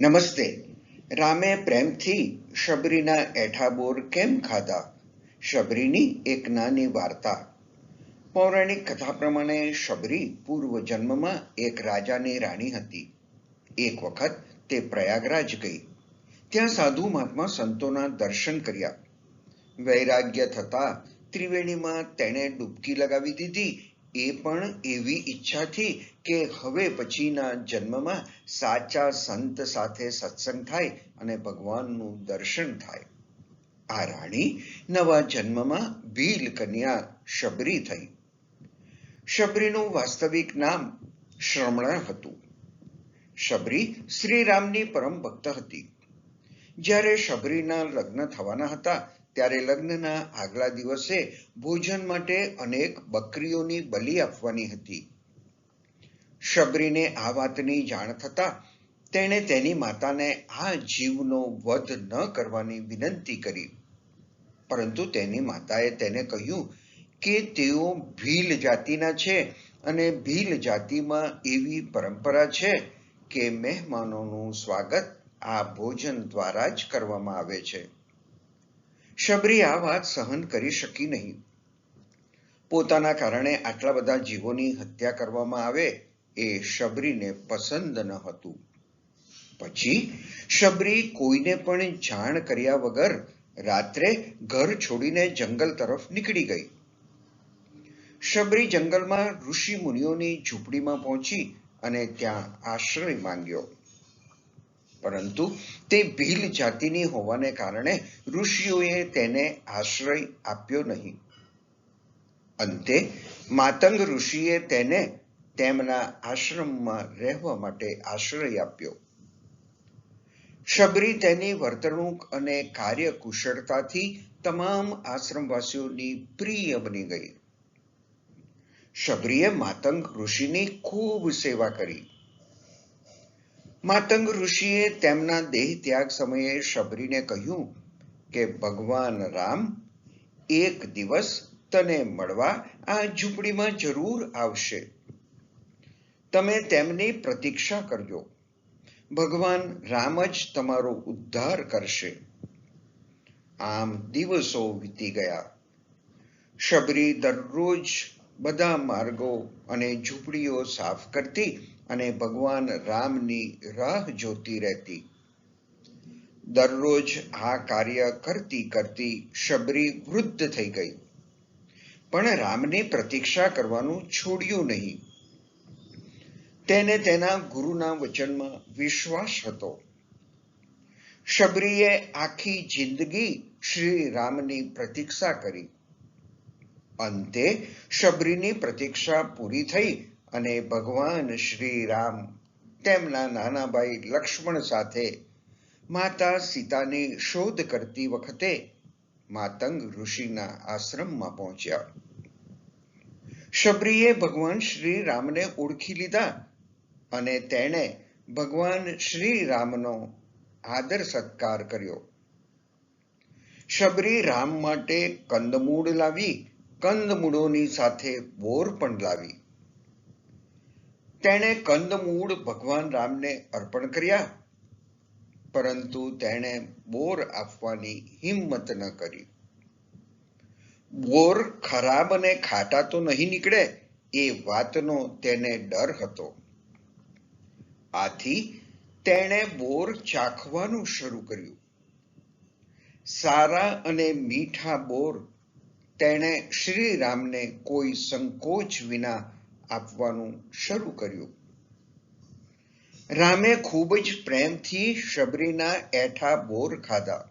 નમસ્તે. રામે પ્રેમથી શબરીના એઠાબોર કેમ ખાધા? શબરીની એક નાની વાર્તા. પૌરાણિક કથા પ્રમાણે શબરી પૂર્વ જન્મમાં એક રાજાની રાણી હતી. એક વખત તે પ્રયાગરાજ ગઈ. ત્યાં સાધુ મહાત્મા સંતોના દર્શન કર્યા. વૈરાગ્ય થતા ત્રિવેણીમાં તેણે ડૂબકી લગાવી દીધી. એ પણ એવી ઈચ્છાથી કે હવે પછીના જન્મમાં સાચા સંત સાથે સત્સંગ થાય અને ભગવાનનું દર્શન થાય. આ રાણી નવા જન્મમાં ભીલ કન્યા શબરી થઈ. શબરીનું વાસ્તવિક નામ શ્રમણ હતું. શબરી શ્રીરામની પરમ ભક્ત હતી. જ્યારે શબરીના લગ્ન થવાના હતા, ત્યારે લગ્નના આગલા દિવસે ભોજન માટે અનેક બકરીઓની બલિ આપવાની હતી. શબરીને આ વાતની જાણ થતા તેણે તેની માતાને આ જીવનો વધ ન કરવાની વિનંતી કરી. પરંતુ તેની માતાએ તેને કહ્યું કે તેઓ ભીલ જાતિના છે અને ભીલ જાતિમાં એવી પરંપરા છે કે મહેમાનોનું સ્વાગત આ ભોજન દ્વારા જ કરવામાં આવે છે. શબરી આ વાત સહન કરી શકી નહીં. પોતાના કારણે આટલા બધા જીવોની હત્યા કરવામાં આવે એ શબરીને પસંદ ન હતું. પછી શબરી કોઈને પણ જાણ કર્યા વગર રાત્રે ઘર છોડીને જંગલ તરફ નીકળી ગઈ. શબરી જંગલમાં ઋષિ મુનિઓની ઝૂંપડીમાં પહોંચી અને ત્યાં આશ્રય માંગ્યો. પરંતુ તે ભીલ જાતિની હોવાને કારણે ઋષિઓએ તેને આશ્રય આપ્યો નહીં. અંતે, માતંગ ઋષિએ તેને તેમના આશ્રમમાં રહેવા માટે આશ્રય આપ્યો. શબરી તેની વર્તણૂક અને કાર્યકુશળતાથી તમામ આશ્રમવાસીઓની પ્રિય બની ગઈ. શબરીએ માતંગ ઋષિની ખૂબ સેવા કરી. માતંગ ઋષિએ તેમના દેહ ત્યાગ સમયે શબરીને કહ્યું કે, ભગવાન રામ, એક દિવસ તને મળવા આ ઝૂંપડીમાં જરૂર આવશે. તમે તેમની પ્રતીક્ષા કરજો. ભગવાન રામ જ તમારો ઉદ્ધાર કરશે. આમ દિવસો વીતી ગયા. શબરી દરરોજ બધા માર્ગો અને ઝૂંપડીઓ સાફ કરતી અને ભગવાન રામની રાહ જોતી રહેતી. દરરોજ આ કાર્ય કરતી કરતી શબરી વૃદ્ધ થઈ ગઈ. પણ રામની પ્રતીક્ષા કરવાનું છોડ્યું નહીં. તેને તેના ગુરુના વચનમાં વિશ્વાસ હતો. શબરીએ આખી જિંદગી શ્રી રામની પ્રતીક્ષા કરી. અંતે શબરીની પ્રતીક્ષા પૂરી થઈ અને ભગવાન શ્રી રામ તેમના નાના ભાઈ લક્ષ્મણ સાથે માતા સીતાની શોધ કરતી વખતે માતંગ ઋષિના આશ્રમમાં પહોંચ્યા. શબરીએ ભગવાન શ્રી રામને ઓળખી લીધા અને તેણે ભગવાન શ્રી રામનો આદર સત્કાર કર્યો. શબરી રામ માટે કંદમૂળ લાવી, કંદમૂળોની સાથે બોર પણ લાવી. તેણે કંદમૂળ ભગવાન રામને અર્પણ કર્યા, પરંતુ તેણે બોર આપવાની હિંમત ન કરી. બોર ખરાબ અને ખાટા તો નહીં નીકળે એ વાતનો તેને ડર હતો. આથી તેણે બોર ચાખવાનું શરૂ કર્યું. સારા અને મીઠા બોર તેણે શ્રીરામને કોઈ સંકોચ વિના આપવાનું શરૂ કર્યું. રામે ખૂબ જ પ્રેમથી શબરીના એઠા બોર ખાધા.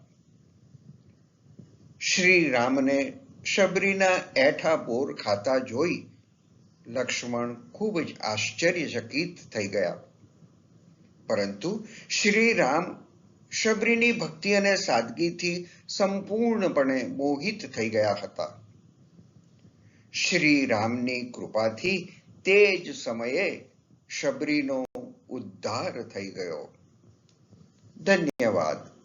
શ્રી રામને શબરીના એઠા બોર ખાતા જોઈ લક્ષ્મણ ખૂબ જ આશ્ચર્યચકિત થઈ ગયા. પરંતુ શ્રી રામ શબરીની ભક્તિ અને સાદગીથી સંપૂર્ણપણે મોહિત થઈ ગયા હતા. શ્રી રામની કૃપાથી તે જ સમયે શબરીનો ઉદ્ધાર થઈ ગયો. ધન્યવાદ.